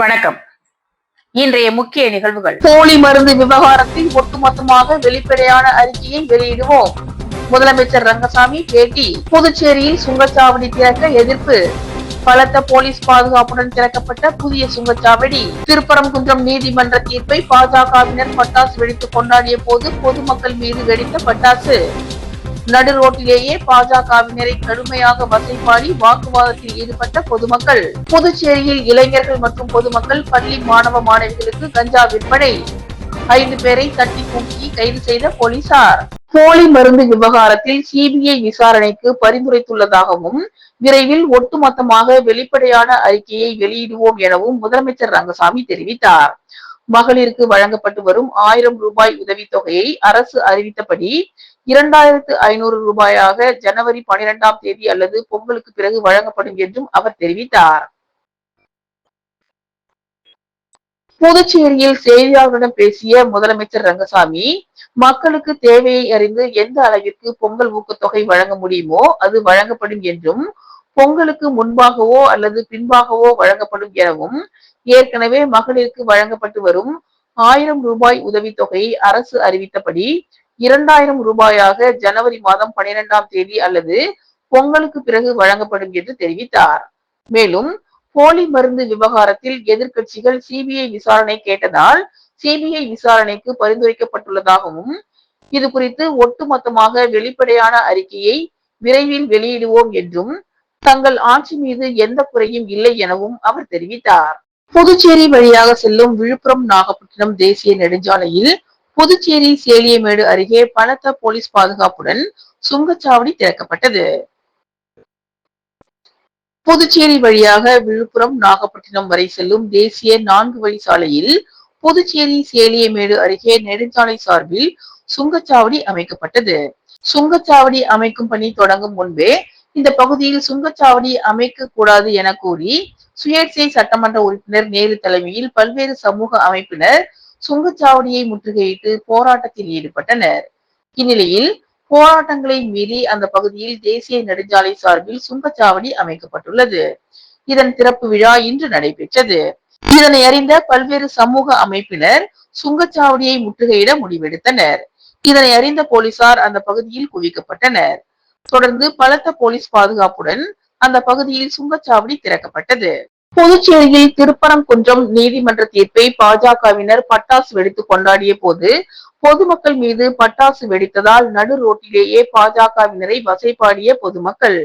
வணக்கம். இன்றைய முக்கிய நிகழ்வுகள். போலி மருந்து விவகாரத்தில் ஒட்டுமொத்தமாக வெளிப்படையான அறிக்கையை வெளியிடுவோம். முதலமைச்சர் ரங்கசாமி பேட்டி புதுச்சேரியில் சுங்கச்சாவடி திறக்க எதிர்ப்பு. பலத்த போலீஸ் பாதுகாப்புடன் திறக்கப்பட்ட புதிய சுங்கச்சாவடி. திருப்பரங்குன்றம் நீதிமன்ற தீர்ப்பை பாஜகவினர் பட்டாசு வெடித்து கொண்டாடிய போது பொதுமக்கள் மீது வெடித்த பட்டாசு. நடு ரோட்டிலேயே பாஜகவினரை கடுமையாக வசைப்பாடி வாக்குவாதத்தில் ஈடுபட்ட பொதுமக்கள். புதுச்சேரியில் இளைஞர்கள் மற்றும் பொதுமக்கள் பள்ளி மாணவ மாணவிகளுக்கு கஞ்சா விற்பனை. ஐந்து பேரை தட்டி தூக்கி கைது செய்த போலீசார். போலி மருந்து விவகாரத்தில் சிபிஐ விசாரணைக்கு பரிந்துரைத்துள்ளதாகவும் விரைவில் ஒட்டுமொத்தமாக வெளிப்படையான அறிக்கையை வெளியிடுவோம் எனவும் முதலமைச்சர் ரங்கசாமி தெரிவித்தார். மகளிருக்கு வழங்கப்பட்டு வரும் ஆயிரம் ரூபாய் உதவித்தொகையை அரசு அறிவித்தபடி இரண்டாயிரத்து ஐநூறு ரூபாயாக ஜனவரி பனிரெண்டாம் தேதி அல்லது பொங்கலுக்கு பிறகு வழங்கப்படும் என்றும் அவர் தெரிவித்தார். புதுச்சேரியில் செய்தியாளர்களிடம் பேசிய முதலமைச்சர் ரங்கசாமி மக்களுக்கு தேவையை அறிந்து எந்த அளவிற்கு பொங்கல் ஊக்கத்தொகை வழங்க முடியுமோ அது வழங்கப்படும் என்றும் பொங்கலுக்கு முன்பாகவோ அல்லது பின்பாகவோ வழங்கப்படும் எனவும் ஏற்கனவே மகளிருக்கு வழங்கப்பட்டு வரும் ஆயிரம் ரூபாய் உதவித்தொகையை அரசு அறிவித்தபடி இரண்டாயிரம் ரூபாயாக ஜனவரி மாதம் பனிரெண்டாம் தேதி அல்லது பொங்கலுக்கு பிறகு வழங்கப்படும் என்று தெரிவித்தார். மேலும் போலி மருந்து விவகாரத்தில் எதிர்கட்சிகள் சிபிஐ விசாரணை கேட்டதால் சிபிஐ விசாரணைக்கு பரிந்துரைக்கப்பட்டுள்ளதாகவும் இது குறித்து ஒட்டுமொத்தமாக வெளிப்படையான அறிக்கையை விரைவில் வெளியிடுவோம் என்றும் தங்கள் ஆட்சி மீது எந்த குறையும் இல்லை எனவும் அவர் தெரிவித்தார். புதுச்சேரி வழியாக செல்லும் விழுப்புரம் நாகப்பட்டினம் தேசிய நெடுஞ்சாலையில் புதுச்சேரி சேலியமேடு அருகே பலத்த போலீஸ் பாதுகாப்புடன் சுங்கச்சாவடி திறக்கப்பட்டது. புதுச்சேரி வழியாக விழுப்புரம் நாகப்பட்டினம் வரை செல்லும் தேசிய நான்கு வழி சாலையில் புதுச்சேரி சேலியமேடு அருகே நெடுஞ்சாலை சார்பில் சுங்கச்சாவடி அமைக்கப்பட்டது. சுங்கச்சாவடி அமைக்கும் பணி தொடங்கும் முன்பே இந்த பகுதியில் சுங்கச்சாவடி அமைக்க கூடாது என கூறி சுயேட்சை சட்டமன்ற உறுப்பினர் நேரு தலைமையில் பல்வேறு சமூக அமைப்பினர் சுங்கச்சாவடியை முற்றுகையிட்டு போராட்டத்தில் ஈடுபட்டனர். இந்நிலையில் போராட்டங்களை மீறி அந்த பகுதியில் தேசிய நெடுஞ்சாலை சார்பில் சுங்கச்சாவடி அமைக்கப்பட்டுள்ளது. இதன் திறப்பு விழா இன்று நடைபெற்றது. இதனை அறிந்த பல்வேறு சமூக அமைப்பினர் சுங்கச்சாவடியை முற்றுகையிட முடிவெடுத்தனர். இதனை அறிந்த போலீசார் அந்த பகுதியில் குவிக்கப்பட்டனர். தொடர்ந்து பலத்த போலீஸ் பாதுகாப்புடன் அந்த பகுதியில் சுங்கச்சாவடி திறக்கப்பட்டது. புதுச்சேரியில் திருப்பரங்குன்றம் நீதிமன்ற தீர்ப்பை பாஜகவினர் பட்டாசு வெடித்து கொண்டாடிய போது பொதுமக்கள் மீது பட்டாசு வெடித்ததால் நடு ரோட்டிலேயே பாஜகவினரை வசைபாடிய பொதுமக்கள்.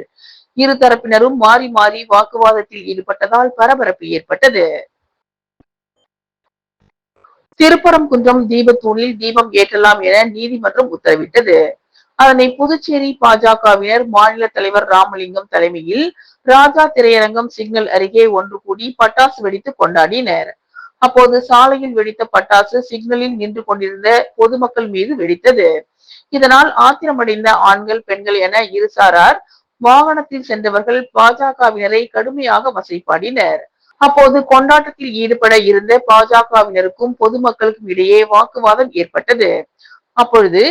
இரு தரப்பினரும் மாறி மாறி வாக்குவாதத்தில் ஈடுபட்டதால் பரபரப்பு ஏற்பட்டது. திருப்பரங்குன்றம் தீபத்தூணில் தீபம் ஏற்றலாம் என நீதிமன்றம் உத்தரவிட்டது. அதனை புதுச்சேரி பாஜகவினர் மாநில தலைவர் ராமலிங்கம் தலைமையில் ராஜா திரையரங்கம் சிக்னல் அருகே ஒன்று கூடி பட்டாசு வெடித்து கொண்டாடினர். அப்போது சாலையில் வெடித்த பட்டாசு சிக்னலில் நின்று கொண்டிருந்த பொதுமக்கள் மீது வெடித்தது. இதனால் ஆத்திரமடைந்த ஆண்கள் பெண்கள் என இருசாரார் வாகனத்தில் சென்றவர்கள் பாஜகவினரை கடுமையாக வசைப்பாடினர். அப்போது கொண்டாட்டத்தில் ஈடுபட இருந்த பாஜகவினருக்கும் பொதுமக்களுக்கும் இடையே வாக்குவாதம் ஏற்பட்டது. அப்பொழுது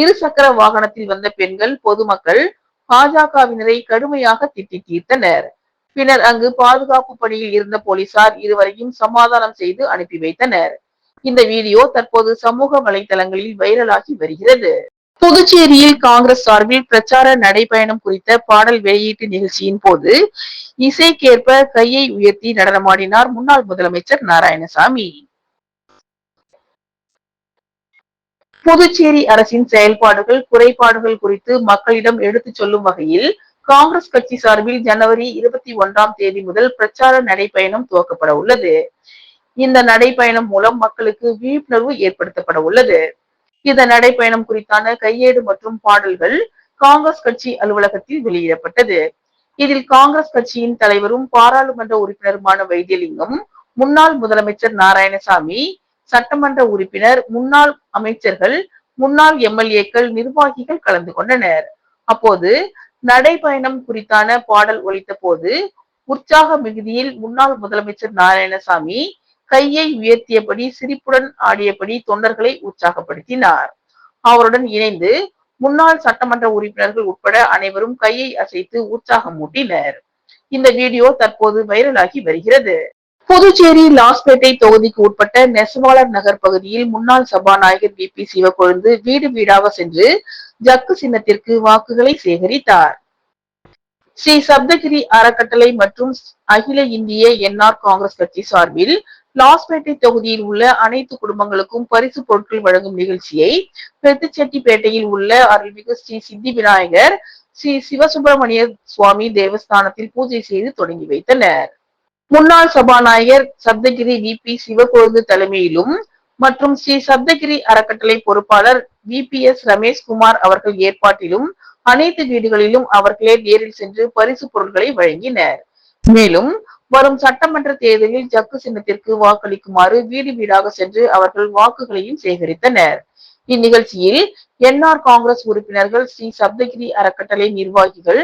இரு சக்கர வாகனத்தில் வந்த பெண்கள் பொதுமக்கள் பாஜகவினரை கடுமையாக திட்டி தீர்த்தனர். பின்னர் அங்கு பாதுகாப்பு பணியில் இருந்த போலீசார் இருவரையும் சமாதானம் செய்து அனுப்பி வைத்தனர். இந்த வீடியோ தற்போது சமூக வலைதளங்களில் வைரலாகி வருகிறது. புதுச்சேரியில் காங்கிரஸ் சார்பில் பிரச்சார நடைபயணம் குறித்த பாடல் வெளியீட்டு நிகழ்ச்சியின் போது இசைக்கேற்ப கையை உயர்த்தி நடனமாடினார் முன்னாள் முதலமைச்சர் நாராயணசாமி. புதுச்சேரி அரசின் செயல்பாடுகள் குறைபாடுகள் குறித்து மக்களிடம் எடுத்துச் சொல்லும் வகையில் காங்கிரஸ் கட்சி சார்பில் ஜனவரி இருபத்தி ஒன்றாம் தேதி முதல் பிரச்சார நடைபயணம் துவக்கப்பட உள்ளது. இந்த நடைபயணம் மூலம் மக்களுக்கு விழிப்புணர்வு ஏற்படுத்தப்பட உள்ளது. இந்த நடைபயணம் குறித்தான கையேடு மற்றும் பாடல்கள் காங்கிரஸ் கட்சி அலுவலகத்தில் வெளியிடப்பட்டது. இதில் காங்கிரஸ் கட்சியின் தலைவரும் பாராளுமன்ற உறுப்பினருமான வைத்தியலிங்கம் முன்னாள் முதலமைச்சர் நாராயணசாமி சட்டமன்ற உறுப்பினர் முன்னாள் அமைச்சர்கள் முன்னாள் எம்எல்ஏக்கள் நிர்வாகிகள் கலந்து கொண்டனர். அப்போது நடைபயணம் குறித்தான பாடல் ஒலித்த போது உற்சாக மிகுதியில் முன்னாள் முதலமைச்சர் நாராயணசாமி கையை உயர்த்தியபடி சிரிப்புடன் ஆடியபடி தொண்டர்களை உற்சாகப்படுத்தினார். அவருடன் இணைந்து முன்னாள் சட்டமன்ற உறுப்பினர்கள் உட்பட அனைவரும் கையை அசைத்து உற்சாகம் மூட்டினர் இந்த வீடியோ தற்போது வைரலாகி வருகிறது. புதுச்சேரி லாஸ்பேட்டை தொகுதிக்கு உட்பட்ட நெசவாளர் நகர் பகுதியில் முன்னாள் சபாநாயகர் வி. பி. சிவக்கொழுந்து வீடு வீடாக சென்று ஜக்கு சின்னத்திற்கு வாக்குகளை சேகரித்தார். ஸ்ரீ சப்தகிரி அறக்கட்டளை மற்றும் அகில இந்திய என்ஆர் காங்கிரஸ் கட்சி சார்பில் லாஸ்பேட்டை தொகுதியில் உள்ள அனைத்து குடும்பங்களுக்கும் பரிசு பொருட்கள் வழங்கும் நிகழ்ச்சியை பெத்துச்செட்டிப்பேட்டையில் உள்ள அருள்மிகு ஸ்ரீ சித்தி விநாயகர் ஸ்ரீ சிவசுப்பிரமணிய சுவாமி தேவஸ்தானத்தில் பூஜை செய்து தொடங்கி வைத்தனர். முன்னாள் சபாநாயகர் சப்தகிரி வி. பி. சிவகொழுந்து தலைமையிலும் மற்றும் ஸ்ரீ சப்தகிரி அறக்கட்டளை பொறுப்பாளர் வி. பி. எஸ். ரமேஷ்குமார் அவர்கள் ஏற்பாட்டிலும் அனைத்து வீடுகளிலும் அவர்களே நேரில் சென்று பரிசு பொருட்களை வழங்கினர். மேலும் வரும் சட்டமன்ற தேர்தலில் ஜக்கு சின்னத்திற்கு வாக்களிக்குமாறு வீடு வீடாக சென்று அவர்கள் வாக்குகளையும் சேகரித்தனர். இந்நிகழ்ச்சியில் என்ஆர் காங்கிரஸ் உறுப்பினர்கள் ஸ்ரீ சப்தகிரி அறக்கட்டளை நிர்வாகிகள்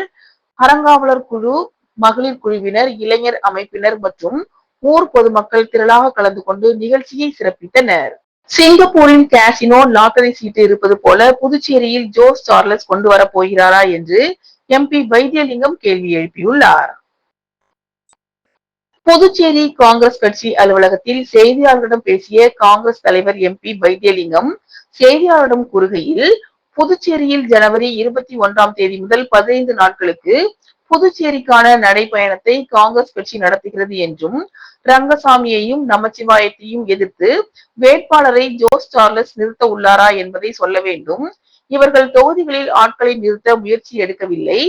அறங்காவலர் குழு மகளிர் குழுவினர் இளைஞர் அமைப்பினர் மற்றும் ஊர் பொதுமக்கள் திரளாக கலந்து கொண்டு நிகழ்ச்சியை சிறப்பித்தனர். சிங்கப்பூரின் கேசினோ லாட்டரி சீட்டு இருப்பது போல புதுச்சேரியில் ஜோஸ் சார்லஸ் கொண்டு வர போகிறாரா என்று எம்பி வைத்தியலிங்கம் கேள்வி எழுப்பியுள்ளார். புதுச்சேரி காங்கிரஸ் கட்சி அலுவலகத்தில் செய்தியாளர்களிடம் பேசிய காங்கிரஸ் தலைவர் எம்பி வைத்தியலிங்கம் செய்தியாளரிடம் கூறுகையில் புதுச்சேரியில் ஜனவரி இருபத்தி ஒன்றாம் தேதி முதல் பதினைந்து நாட்களுக்கு புதுச்சேரிக்கான நடைபயணத்தை காங்கிரஸ் கட்சி நடத்துகிறது என்றும் ரங்கசாமியையும் நமச்சிவாயத்தையும் எதிர்த்து வேட்பாளரை ஜோஸ் சார்லஸ் நிறுத்த உள்ளாரா என்பதை சொல்ல வேண்டும். இவர்கள் தொகுதிகளில் ஆட்களை நிறுத்த முயற்சி எடுக்கவில்லை.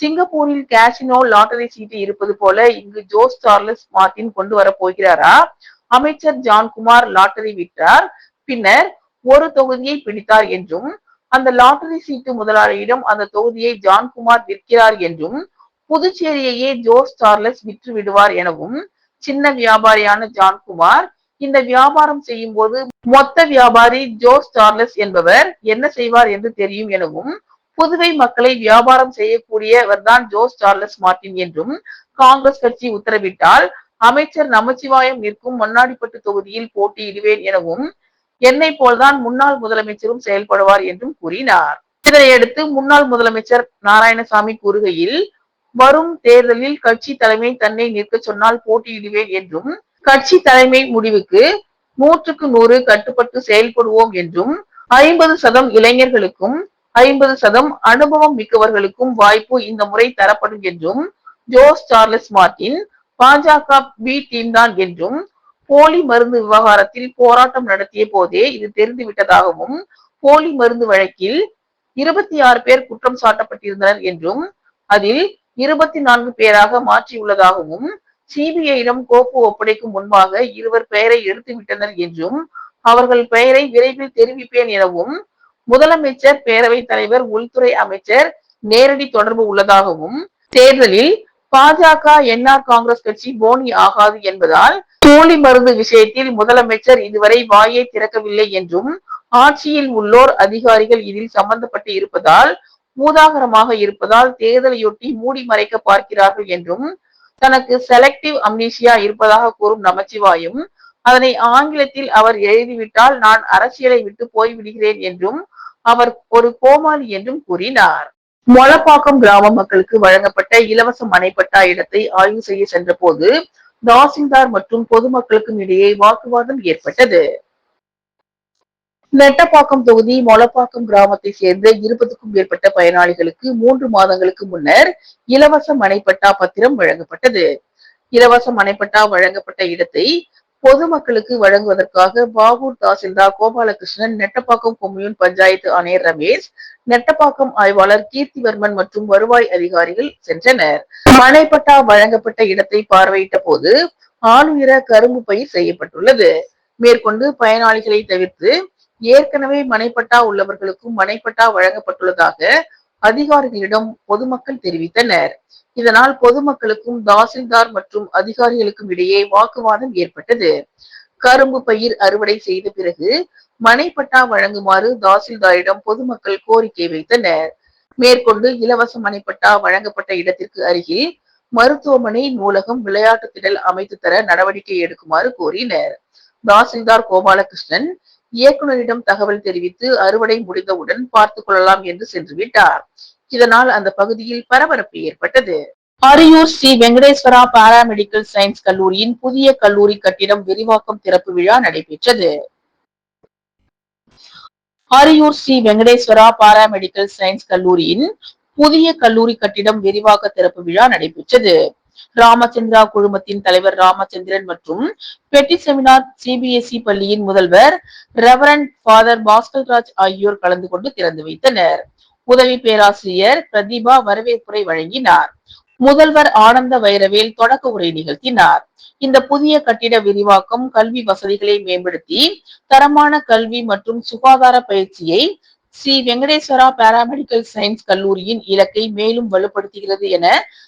சிங்கப்பூரில் கேசினோ லாட்டரி சீட்டு இருப்பது போல இங்கு ஜோஸ் சார்லஸ் மார்டின் கொண்டு வர போகிறாரா? அமைச்சர் ஜான்குமார் லாட்டரி விட்டார் பின்னர் ஒரு தொகுதியை பிடித்தார் என்றும் அந்த லாட்டரி சீட்டு முதலாளியிடம் அந்த தொகுதியை ஜான்குமார் விற்கிறார் என்றும் புதுச்சேரியையே ஜோஸ் சார்லஸ் விற்று விடுவார் எனவும் சின்ன வியாபாரியான ஜான்குமார் இந்த வியாபாரம் செய்யும் போது மொத்த வியாபாரி ஜோஸ் சார்லஸ் என்பவர் என்ன செய்வார் என்று தெரியும் எனவும் புதுவை மக்களை வியாபாரம் செய்யக்கூடியவர்தான் ஜோஸ் சார்லஸ் மார்டின் என்றும் காங்கிரஸ் கட்சி உத்தரவிட்டால் அமைச்சர் நமச்சிவாயம் நிற்கும் மண்ணாடிப்பட்டு தொகுதியில் போட்டியிடுவேன் எனவும் என்னை போல்தான் முன்னாள் முதலமைச்சரும் செயல்படுவார் என்றும் கூறினார். இதனையடுத்து முன்னாள் முதலமைச்சர் நாராயணசாமி கூறுகையில் வரும் தேர்தலில் கட்சி தலைமை தன்னை நிற்க சொன்னால் போட்டியிடுவேன் என்றும் கட்சி தலைமை முடிவுக்கு நூற்றுக்கு நூறு கட்டுப்பட்டு செயல்படுவோம் என்றும் ஐம்பது சதம் இளைஞர்களுக்கும் ஐம்பது சதம் அனுபவம் மிக்கவர்களுக்கும் வாய்ப்பு இந்த முறை தரப்படும் என்றும் ஜோஸ் சார்லஸ் மார்டின் பாஜக பி டீம் தான் என்றும் போலி மருந்து விவகாரத்தில் போராட்டம் நடத்திய போதே இது தெரிந்துவிட்டதாகவும் போலி மருந்து வழக்கில் இருபத்தி ஆறு பேர் குற்றம் சாட்டப்பட்டிருந்தனர் என்றும் அதில் இருபத்தி நான்கு பேராக மாற்றியுள்ளதாகவும் சிபிஐயிடம் கோப்பு ஒப்படைக்கும் முன்பாக இருவர் பெயரை எடுத்து விட்டனர் என்றும் அவர்கள் பெயரை விரைவில் தெரிவிப்பேன் எனவும் முதலமைச்சர் பேரவைத் தலைவர் உள்துறை அமைச்சர் நேரடி தொடர்பு உள்ளதாகவும் தேர்தலில் பாஜக என்ஆர் காங்கிரஸ் கட்சி போனி ஆகாது என்பதால் போலி மருந்து விஷயத்தில் முதலமைச்சர் இதுவரை வாயை திறக்கவில்லை என்றும் ஆட்சியில் உள்ளோர் அதிகாரிகள் இதில் சம்பந்தப்பட்டு இருப்பதால் மூதாகரமாக இருப்பதால் தேர்தலையொட்டி மூடி மறைக்க பார்க்கிறார்கள் என்றும் தனக்கு செலக்டிவ் அம்னீசியா இருப்பதாக கூறும் நமச்சிவாயும் அதனை ஆங்கிலத்தில் அவர் எழுதிவிட்டால் நான் அரசியலை விட்டு போய்விடுகிறேன் என்றும் அவர் ஒரு கோமாளி என்றும் கூறினார். மொளப்பாக்கம் கிராம மக்களுக்கு வழங்கப்பட்ட இலவச மனைப்பட்டா இடத்தை ஆய்வு செய்ய சென்றபோது தாசில்தார் மற்றும் பொதுமக்களுக்கும் இடையே வாக்குவாதம் ஏற்பட்டது. நெட்டப்பாக்கம் தொகுதி மொளப்பாக்கம் கிராமத்தை சேர்ந்த இருபதுக்கும் மேற்பட்ட பயனாளிகளுக்கு மூன்று மாதங்களுக்கு முன்னர் இலவச மனைப்பட்டா பத்திரம் வழங்கப்பட்டது. இலவச மனைப்பட்டா வழங்கப்பட்ட இடத்தை பொதுமக்களுக்கு வழங்குவதற்காக பாகூர் தாசில்தார் கோபாலகிருஷ்ணன் நெட்டப்பாக்கம் கொம்யூன் பஞ்சாயத்து ஆணையர் ரமேஷ் நெட்டப்பாக்கம் ஆய்வாளர் கீர்த்திவர்மன் மற்றும் வருவாய் அதிகாரிகள் சென்றனர். மனைப்பட்டா வழங்கப்பட்ட இடத்தை பார்வையிட்ட போது ஆளுயர கரும்பு பயிர் செய்யப்பட்டுள்ளது. மேற்கொண்டு பயனாளிகளை தவிர்த்து ஏற்கனவே மனைப்பட்டா உள்ளவர்களுக்கும் மனைப்பட்டா வழங்கப்பட்டுள்ளதாக அதிகாரிகளிடம் பொதுமக்கள் தெரிவித்தனர். இதனால் பொதுமக்களுக்கும் தாசில்தார் மற்றும் அதிகாரிகளுக்கும் இடையே வாக்குவாதம் ஏற்பட்டது. கரும்பு பயிர் அறுவடை செய்த பிறகு மனைப்பட்டா வழங்குமாறு தாசில்தாரிடம் பொதுமக்கள் கோரிக்கை வைத்தனர். மேற்கொண்டு இலவச மனைப்பட்டா வழங்கப்பட்ட இடத்திற்கு அருகில் மருத்துவமனை நூலகம் விளையாட்டு திடல் அமைத்து தர நடவடிக்கை எடுக்குமாறு கோரினர். தாசில்தார் கோபாலகிருஷ்ணன் இயக்குநரிடம் தகவல் தெரிவித்து அறுவடை முடிந்தவுடன் பார்த்துக் கொள்ளலாம் என்று சென்று விட்டார். இதனால் அந்த பகுதியில் பரபரப்பு ஏற்பட்டது. அரியூர் ஸ்ரீ வெங்கடேஸ்வரா பாராமெடிக்கல் சயின்ஸ் கல்லூரியின் புதிய கல்லூரி கட்டிடம் விரிவாக்கம் திறப்பு விழா நடைபெற்றது. அரியூர் ஸ்ரீ வெங்கடேஸ்வரா பாராமெடிக்கல் சயின்ஸ் கல்லூரியின் புதிய கல்லூரி கட்டிடம் விரிவாக்க திறப்பு விழா நடைபெற்றது. ராமச்சந்திரா குழுமத்தின் தலைவர் ராமச்சந்திரன் மற்றும் பெட்டி செமினார் சிபிஎஸ்இ பள்ளியின் முதல்வர் ரெவரண்ட் ஃபாதர் பாஸ்கர்ராஜ் ஆகியோர் கலந்து கொண்டு திறந்து வைத்தனர். உதவி பேராசிரியர் பிரதீபா வரவேற்புரை வழங்கினார். முதல்வர் ஆனந்த வைரவேல் தொடக்க உரை நிகழ்த்தினார். இந்த புதிய கட்டிட விரிவாக்கம் கல்வி வசதிகளை மேம்படுத்தி தரமான கல்வி மற்றும் சுகாதார பயிற்சியை ஸ்ரீ வெங்கடேஸ்வரா பாராமெடிக்கல் சயின்ஸ் கல்லூரியின் இலக்கை மேலும் வலுப்படுத்துகிறது என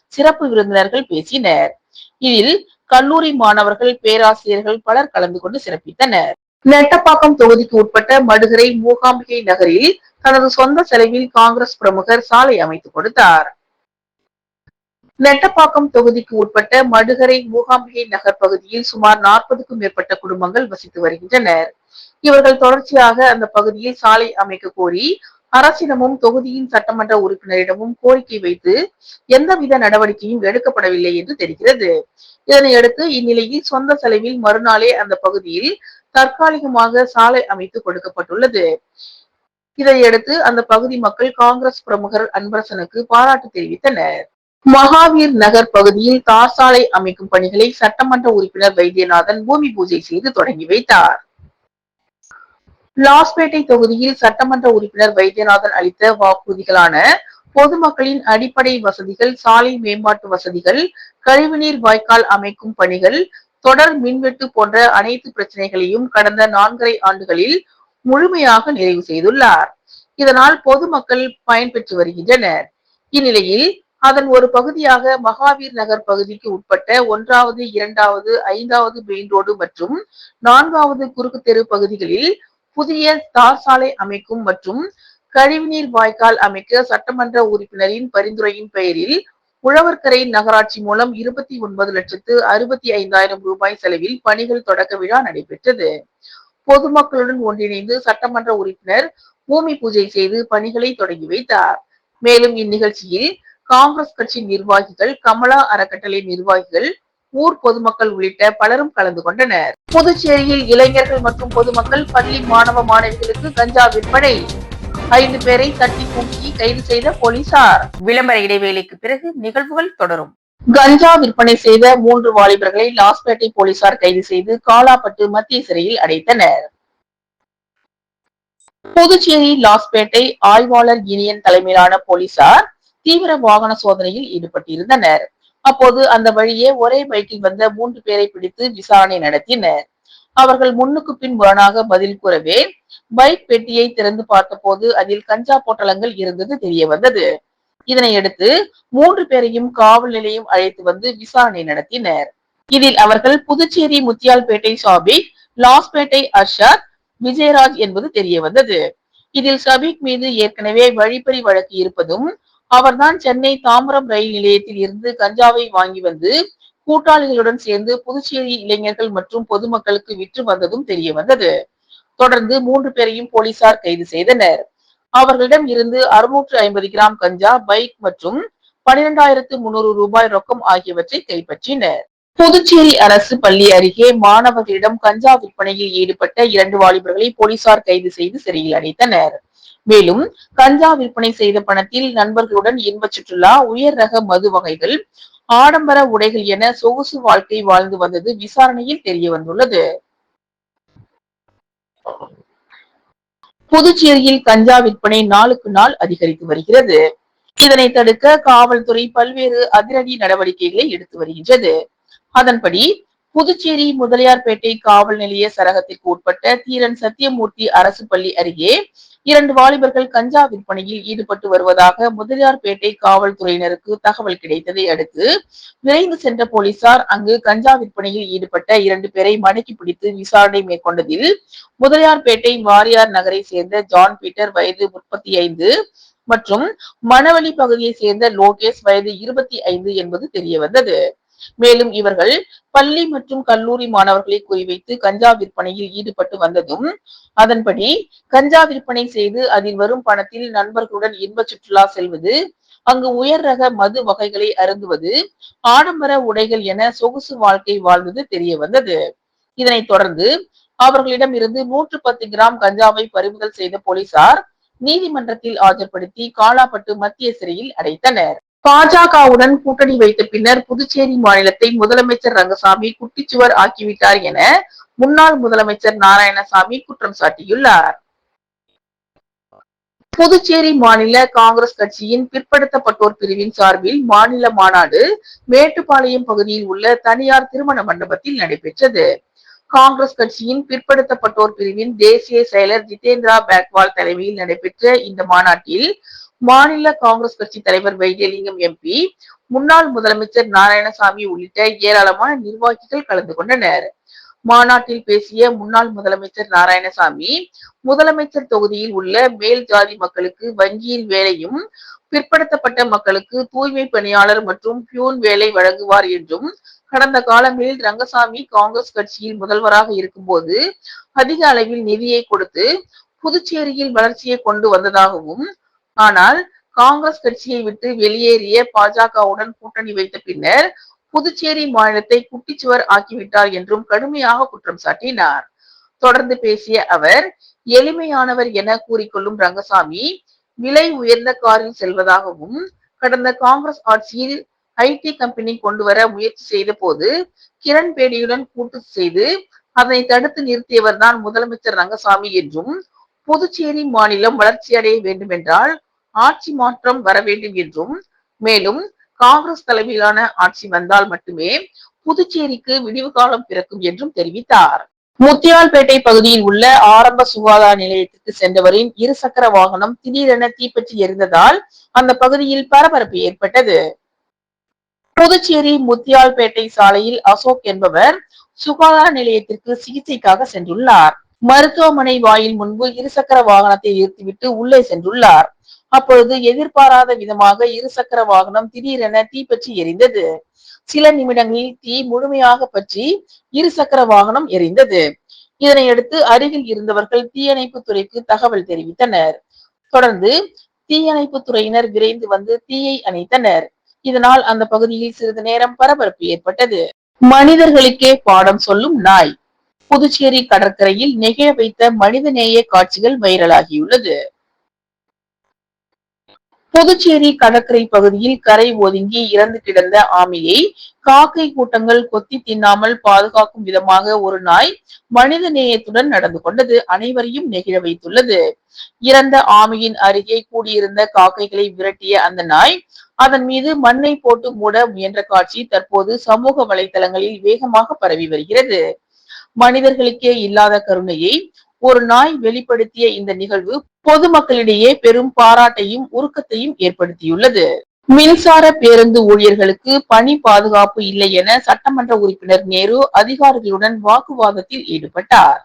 சிறப்பு விருந்தினர்கள் பேசினர். இதில் கல்லூரி மாணவர்கள் பேராசிரியர்கள் பலர் கலந்து கொண்டு சிறப்பித்தனர். நெட்டப்பாக்கம் தொகுதிக்கு உட்பட்ட மடுகரை மூகாம்பிகை நகரில் தனது சொந்த செலவில் காங்கிரஸ் பிரமுகர் சாலை அமைத்துக் கொடுத்தார். நெட்டப்பாக்கம் தொகுதிக்கு உட்பட்ட மடுகரை மூகாம்பிகை நகர் பகுதியில் சுமார் நாற்பதுக்கும் மேற்பட்ட குடும்பங்கள் வசித்து வருகின்றனர். இவர்கள் தொடர்ச்சியாக அந்த பகுதியில் சாலை அமைக்க கோரி அரசிடமும் தொகுதியின் சட்டமன்ற உறுப்பினரிடமும் கோரிக்கை வைத்து எந்தவித நடவடிக்கையும் எடுக்கப்படவில்லை என்று தெரிகிறது. இதனையடுத்து இந்நிலையில் சொந்த செலவில் மறுநாளே அந்த பகுதியில் தற்காலிகமாக சாலை அமைத்து கொடுக்கப்பட்டுள்ளது. இதையடுத்து அந்த பகுதி மக்கள் காங்கிரஸ் பிரமுகர் அன்பரசனுக்கு பாராட்டு தெரிவித்தனர். மகாவீர் நகர் பகுதியில் தார் சாலை அமைக்கும் பணிகளை சட்டமன்ற உறுப்பினர் வைத்தியநாதன் பூமி பூஜை செய்து தொடங்கி வைத்தார். லாஸ்பேட்டை தொகுதியில் சட்டமன்ற உறுப்பினர் வைத்தியநாதன் அளித்த வாக்குறுதிகளான பொதுமக்களின் அடிப்படை வசதிகள் சாலை மேம்பாட்டு வசதிகள் கழிவுநீர் வாய்க்கால் அமைக்கும் பணிகள் தொடர் மின்வெட்டு போன்ற அனைத்து பிரச்சனைகளையும் கடந்த நான்கரை ஆண்டுகளில் முழுமையாக நிறைவு செய்துள்ளார். இதனால் பொதுமக்கள் பயன்பெற்று வருகின்றனர். இந்நிலையில் அதன் ஒரு பகுதியாக மகாவீர் நகர் பகுதிக்கு உட்பட்ட ஒன்றாவது இரண்டாவது ஐந்தாவது மெயின் ரோடு மற்றும் நான்காவது குறுக்கு தெரு பகுதிகளில் புதிய தார் சாலை அமைக்கும் மற்றும் கழிவுநீர் வாய்க்கால் அமைக்க சட்டமன்ற உறுப்பினரின் பரிந்துரையின் பெயரில் உழவர்கரை நகராட்சி மூலம் இருபத்தி ஒன்பது லட்சத்து அறுபத்தி ஐந்தாயிரம் ரூபாய் செலவில் பணிகள் தொடக்க விழா நடைபெற்றது. பொதுமக்களுடன் ஒன்றிணைந்து சட்டமன்ற உறுப்பினர் பூமி பூஜை செய்து பணிகளை தொடங்கி வைத்தார். மேலும் இந்நிகழ்ச்சியில் காங்கிரஸ் கட்சி நிர்வாகிகள் கமலா அறக்கட்டளை நிர்வாகிகள் ஊர் பொதுமக்கள் உள்ளிட்ட பலரும் கலந்து கொண்டனர். புதுச்சேரியில் இளைஞர்கள் மற்றும் பொதுமக்கள் பள்ளி மாணவ மாணவிகளுக்கு கஞ்சா விற்பனை. ஐந்து பேரை தட்டி தூக்கி கைது செய்த போலீசார். விளம்பர இடைவேளைக்கு பிறகு நிகழ்வுகள் தொடரும். கஞ்சா விற்பனை செய்த மூன்று வாலிபர்களை லாஸ்பேட்டை போலீசார் கைது செய்து காலாப்பட்டு மத்திய சிறையில் அடைத்தனர். புதுச்சேரி லாஸ்பேட்டை ஆய்வாளர் இனியன் தலைமையிலான போலீசார் தீவிர வாகன சோதனையில் ஈடுபட்டிருந்தனர். அப்போது அந்த வழியே ஒரே பைக்கில் வந்த மூன்று பேரை பிடித்து விசாரணை நடத்தினர். அவர்கள் முன்னுக்கு பின் முரணாக பதில் கூறவே பைக் பெட்டியை திறந்து பார்த்தபோது அதில் கஞ்சா பொட்டலங்கள் இருந்தது தெரிய வந்தது. இதனையடுத்து மூன்று பேரையும் காவல் நிலையம் அழைத்து வந்து விசாரணை நடத்தினர். இதில் அவர்கள் புதுச்சேரி முத்தியால்பேட்டை சாபிக் லாஸ்பேட்டை அர்ஷாத் விஜயராஜ் என்பது தெரிய வந்தது. இதில் சபிக் மீது ஏற்கனவே வழிப்பறி வழக்கு இருப்பதும் அவர்தான் சென்னை தாம்பரம் ரயில் நிலையத்தில் இருந்து கஞ்சாவை வாங்கி வந்து கூட்டாளிகளுடன் சேர்ந்து புதுச்சேரி இளைஞர்கள் மற்றும் பொதுமக்களுக்கு விற்று வந்ததும் தெரிய வந்தது. தொடர்ந்து மூன்று பேரையும் போலீசார் கைது செய்தனர். அவர்களிடம் இருந்து அறுநூற்று ஐம்பது கிராம் கஞ்சா பைக் மற்றும் பனிரெண்டாயிரத்து முன்னூறு ரூபாய் ரொக்கம் ஆகியவற்றை கைப்பற்றினர். புதுச்சேரி அரசு பள்ளி அருகே மாணவர்களிடம் கஞ்சா விற்பனையில் ஈடுபட்ட இரண்டு வாலிபர்களை போலீசார் கைது செய்து சிறையில் அடைத்தனர். மேலும் கஞ்சா விற்பனை செய்த பணத்தில் நண்பர்களுடன் இன்ப சுற்றுலா உயர் ரக மது வகைகள் ஆடம்பர உடைகள் என சொகுசு வாழ்க்கை வாழ்ந்து வந்தது விசாரணையில் தெரிய வந்துள்ளது. புதுச்சேரியில் கஞ்சா விற்பனை நாளுக்கு நாள் அதிகரித்து வருகிறது. இதனை தடுக்க காவல்துறை பல்வேறு அதிரடி நடவடிக்கைகளை எடுத்து வருகின்றது. அதன்படி புதுச்சேரி முதலியார்பேட்டை காவல் நிலைய சரகத்திற்கு உட்பட்ட தீரன் சத்தியமூர்த்தி அரசு பள்ளி அருகே இரண்டு வாலிபர்கள் கஞ்சா விற்பனையில் ஈடுபட்டு வருவதாக முதலியார்பேட்டை காவல்துறையினருக்கு தகவல் கிடைத்ததை அடுத்து விரைந்து சென்ற போலீசார் அங்கு கஞ்சா விற்பனையில் ஈடுபட்ட இரண்டு பேரை மடக்கி பிடித்து விசாரணை மேற்கொண்டதில் முதலியார்பேட்டை வாரியார் நகரை சேர்ந்த ஜான் பீட்டர் வயது முப்பத்தி ஐந்து மற்றும் மணவெளி பகுதியை சேர்ந்த லோகேஷ் வயது இருபத்தி ஐந்து என்பது தெரியவந்தது. மேலும் இவர்கள் பள்ளி மற்றும் கல்லூரி மாணவர்களை குறிவைத்து கஞ்சா விற்பனையில் ஈடுபட்டு வந்ததும் அதன்படி கஞ்சா விற்பனை செய்து அதில் வரும் பணத்தில் நண்பர்களுடன் இன்ப சுற்றுலா செல்வது அங்கு உயர் ரக மது வகைகளை அருந்துவது ஆடம்பர உடைகள் என சொகுசு வாழ்க்கை வாழ்வது தெரிய வந்தது. இதனைத் தொடர்ந்து அவர்களிடம் இருந்து நூற்று பத்து கிராம் கஞ்சாவை பறிமுதல் செய்த போலீசார் நீதிமன்றத்தில் ஆஜர்படுத்தி காலாப்பட்டு மத்திய சிறையில் அடைத்தனர். பாஜகவுடன் கூட்டணி வைத்த பின்னர் புதுச்சேரி மாநிலத்தை முதலமைச்சர் ரங்கசாமி குட்டிச்சுவர் ஆக்கிவிட்டார் என முன்னாள் முதலமைச்சர் நாராயணசாமி குற்றம் சாட்டியுள்ளார். புதுச்சேரி மாநில காங்கிரஸ் கட்சியின் பிற்படுத்தப்பட்டோர் பிரிவின் சார்பில் மாநில மாநாடு மேட்டுப்பாளையம் பகுதியில் உள்ள தனியார் திருமண மண்டபத்தில் நடைபெற்றது. காங்கிரஸ் கட்சியின் பிற்படுத்தப்பட்டோர் பிரிவின் தேசிய செயலர் ஜிதேந்திரா பேக்வால் தலைமையில் நடைபெற்ற இந்த மாநாட்டில் மாநில காங்கிரஸ் கட்சி தலைவர் வைத்தியலிங்கம் எம்பி முன்னாள் முதலமைச்சர் நாராயணசாமி உள்ளிட்ட ஏராளமான நிர்வாகிகள் கலந்து கொண்டனர். மாநாட்டில் பேசிய முன்னாள் முதலமைச்சர் நாராயணசாமி முதலமைச்சர் தொகுதியில் உள்ள மேல் ஜாதி மக்களுக்கு வங்கியில் வேலையும் பிற்படுத்தப்பட்ட மக்களுக்கு தூய்மை பணியாளர் மற்றும் பியூன் வேலை வழங்குவார் என்றும் கடந்த காலங்களில் ரங்கசாமி காங்கிரஸ் கட்சியில் முதல்வராக இருக்கும்போது அதிக அளவில் நிதியை கொடுத்து புதுச்சேரியில் வளர்ச்சியை கொண்டு வந்ததாகவும் ஆனால் காங்கிரஸ் கட்சியை விட்டு வெளியேறிய பாஜகவுடன் கூட்டணி வைத்த பின்னர் புதுச்சேரி மாநிலத்தை குட்டிச்சுவர் ஆக்கிவிட்டார் என்றும் கடுமையாக குற்றம் சாட்டினார். தொடர்ந்து பேசிய அவர் எளிமையானவர் என கூறிக்கொள்ளும் ரங்கசாமி விலை உயர்ந்த காரில் செல்வதாகவும் கடந்த காங்கிரஸ் ஆட்சியில் ஐடி கம்பெனி கொண்டு வர முயற்சி செய்த போது கிரண் பேடியுடன் கூட்டு செய்து அதனை தடுத்து நிறுத்தியவர் தான் முதலமைச்சர் ரங்கசாமி என்றும் புதுச்சேரி மாநிலம் வளர்ச்சியடைய வேண்டுமென்றால் ஆட்சி மாற்றம் வர வேண்டும் என்றும் மேலும் காங்கிரஸ் தலைமையிலான ஆட்சி வந்தால் மட்டுமே புதுச்சேரிக்கு விடிவு காலம் பிறக்கும் என்றும் தெரிவித்தார். முத்தியால்பேட்டை பகுதியில் உள்ள ஆரம்ப சுகாதார நிலையத்திற்கு சென்றவரின் இருசக்கர வாகனம் திடீரென தீப்பற்றி எரிந்ததால் அந்த பகுதியில் பரபரப்பு ஏற்பட்டது. புதுச்சேரி முத்தியால்பேட்டை சாலையில் அசோக் என்பவர் சுகாதார நிலையத்திற்கு சிகிச்சைக்காக சென்றுள்ளார். மருத்துவமனை வாயில் முன்பு இருசக்கர வாகனத்தை நிறுத்திவிட்டு உள்ளே சென்றுள்ளார். அப்பொழுது எதிர்பாராத விதமாக இருசக்கர வாகனம் திடீரென தீப்பற்றி எரிந்தது. சில நிமிடங்களில் தீ முழுமையாக பற்றி இருசக்கர வாகனம் எரிந்தது. இதனையடுத்து அருகில் இருந்தவர்கள் தீயணைப்பு துறைக்கு தகவல் தெரிவித்தனர். தொடர்ந்து தீயணைப்பு துறையினர் விரைந்து வந்து தீயை அணைத்தனர். இதனால் அந்த பகுதியில் சிறிது நேரம் பரபரப்பு ஏற்பட்டது. மனிதர்களுக்கே பாடம் சொல்லும் நாய். புதுச்சேரி கடற்கரையில் நெகிழ வைத்த மனிதநேய காட்சிகள் வைரலாகியுள்ளது. புதுச்சேரி கடற்கரை பகுதியில் கரை ஒதுங்கி இறந்து கிடந்த ஆமையை காக்கை கூட்டங்கள் கொத்தி தின்னாமல் பாதுகாக்கும் விதமாக ஒரு நாய் மனித நேயத்துடன் நடந்து கொண்டது அனைவரையும் நெகிழ வைத்துள்ளது. இறந்த ஆமையின் அருகே கூடியிருந்த காக்கைகளை விரட்டிய அந்த நாய் அதன் மீது மண்ணை போட்டு மூட முயன்ற காட்சி தற்போது சமூக வலைதளங்களில் வேகமாக பரவி வருகிறது. மனிதர்களுக்கே இல்லாத கருணையை ஒரு நாய் வெளிப்படுத்திய இந்த நிகழ்வு பொதுமக்களிடையே பெரும் பாராட்டையும் உருக்கத்தையும் ஏற்படுத்தியுள்ளது. மின்சார பேருந்து ஊழியர்களுக்கு பணி பாதுகாப்பு இல்லை என சட்டமன்ற உறுப்பினர் நேரு அதிகாரிகளுடன் வாக்குவாதத்தில் ஈடுபட்டார்.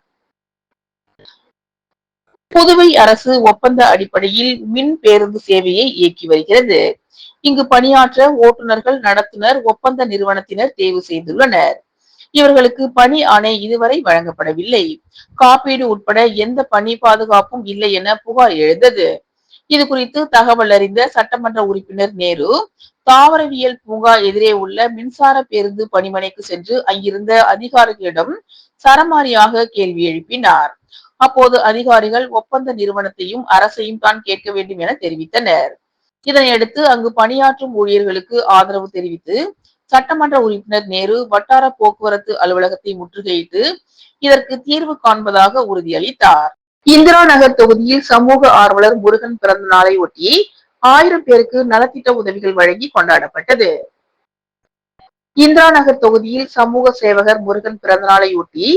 புதுவை அரசு ஒப்பந்த அடிப்படையில் மின் பேருந்து சேவையை இயக்கி வருகிறது. இங்கு பணியாற்ற ஓட்டுநர்கள் நடத்துனர் ஒப்பந்த நிறுவனத்தினர் தேர்வு செய்துள்ளனர். இவர்களுக்கு பணி ஆணை இதுவரை வழங்கப்படவில்லை. காப்பீடு உட்பட எந்த பணி பாதுகாப்பும் இல்லை என புகார் எழுந்தது. இது குறித்து தகவல் அறிந்த சட்டமன்ற உறுப்பினர் நேரு தாவரவியல் பூங்கா எதிரே உள்ள மின்சார பேருந்து பணிமனைக்கு சென்று அங்கிருந்த அதிகாரிகளிடம் சரமாரியாக கேள்வி எழுப்பினார். அப்போது அதிகாரிகள் ஒப்பந்த நிறுவனத்தையும் அரசையும் தான் கேட்க வேண்டும் என தெரிவித்தனர். இதனையடுத்து அங்கு பணியாற்றும் ஊழியர்களுக்கு ஆதரவு தெரிவித்து சட்டமன்ற உறுப்பினர் நேரு வட்டார போக்குவரத்து அலுவலகத்தை முற்றுகையிட்டு இதற்கு தீர்வு காண்பதாக உறுதியளித்தார். இந்திரா நகர் தொகுதியில் சமூக ஆர்வலர் முருகன் பிறந்த நாளை ஒட்டி ஆயிரம் பேருக்கு நலத்திட்ட உதவிகள் வழங்கி கொண்டாடப்பட்டது. இந்திரா நகர் தொகுதியில் சமூக சேவகர் முருகன் பிறந்தநாளையொட்டி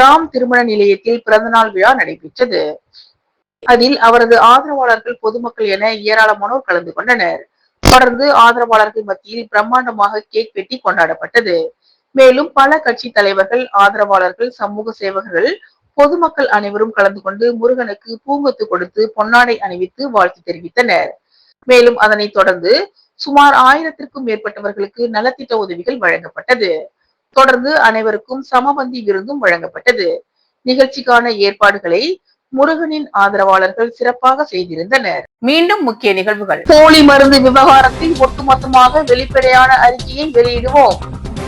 ராம் திருமண நிலையத்தில் பிறந்தநாள் விழா நடைபெற்றது. அதில் அவரது ஆதரவாளர்கள் பொதுமக்கள் என ஏராளமானோர் கலந்து கொண்டனர். தொடர்ந்து ஆதரவாளர்கள் மத்தியில் பிரம்மாண்டமாக கேக் வெட்டி கொண்டாடப்பட்டது. மேலும் பல கட்சி தலைவர்கள் ஆதரவாளர்கள் சமூக சேவகர்கள் பொதுமக்கள் அனைவரும் கலந்து கொண்டு முருகனுக்கு பூங்கொத்து கொடுத்து பொன்னாடை அணிவித்து வாழ்த்து தெரிவித்தனர். மேலும் அதனைத் தொடர்ந்து சுமார் ஆயிரத்திற்கும் மேற்பட்டவர்களுக்கு நலத்திட்ட உதவிகள் வழங்கப்பட்டது. தொடர்ந்து அனைவருக்கும் சமபந்தி விருந்தும் வழங்கப்பட்டது. நிகழ்ச்சிக்கான ஏற்பாடுகளை முருகனின் ஆதரவாளர்கள் சிறப்பாக செய்திருந்தனர். மீண்டும் முக்கிய நிகழ்வுகள். போலி மருந்து விவகாரத்தில் ஒட்டுமொத்தமாக வெளிப்படையான அறிக்கையை வெளியிடுவோம்.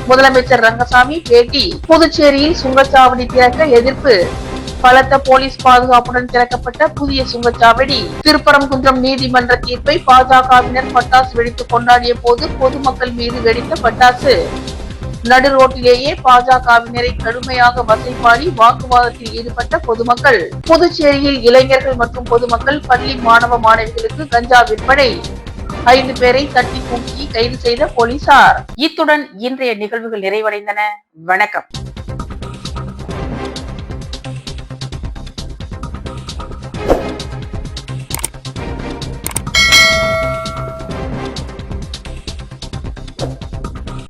முதலமைச்சர் ரங்கசாமி பேட்டி. புதுச்சேரியில் சுங்கச்சாவடி திறக்க எதிர்ப்பு. பலத்த போலீஸ் பாதுகாப்புடன் திறக்கப்பட்ட புதிய சுங்கச்சாவடி. திருப்பரங்குன்றம் நீதிமன்ற தீர்ப்பை பாஜகவினர் பட்டாசு வெடித்து கொண்டாடிய போது பொதுமக்கள் மீது வெடித்த பட்டாசு. நடு ரோட்டிலேயே பாஜகவினரை கடுமையாக வசைப்பாடி வாக்குவாதத்தில் ஈடுபட்ட பொதுமக்கள். புதுச்சேரியில் இளைஞர்கள் மற்றும் பொதுமக்கள் பள்ளி மாணவ மாணவிகளுக்கு கஞ்சா விற்பனை. ஐந்து பேரை தட்டி தூக்கி கைது செய்த போலீசார். இத்துடன் இன்றைய நிகழ்வுகள் நிறைவடைந்தன. வணக்கம்.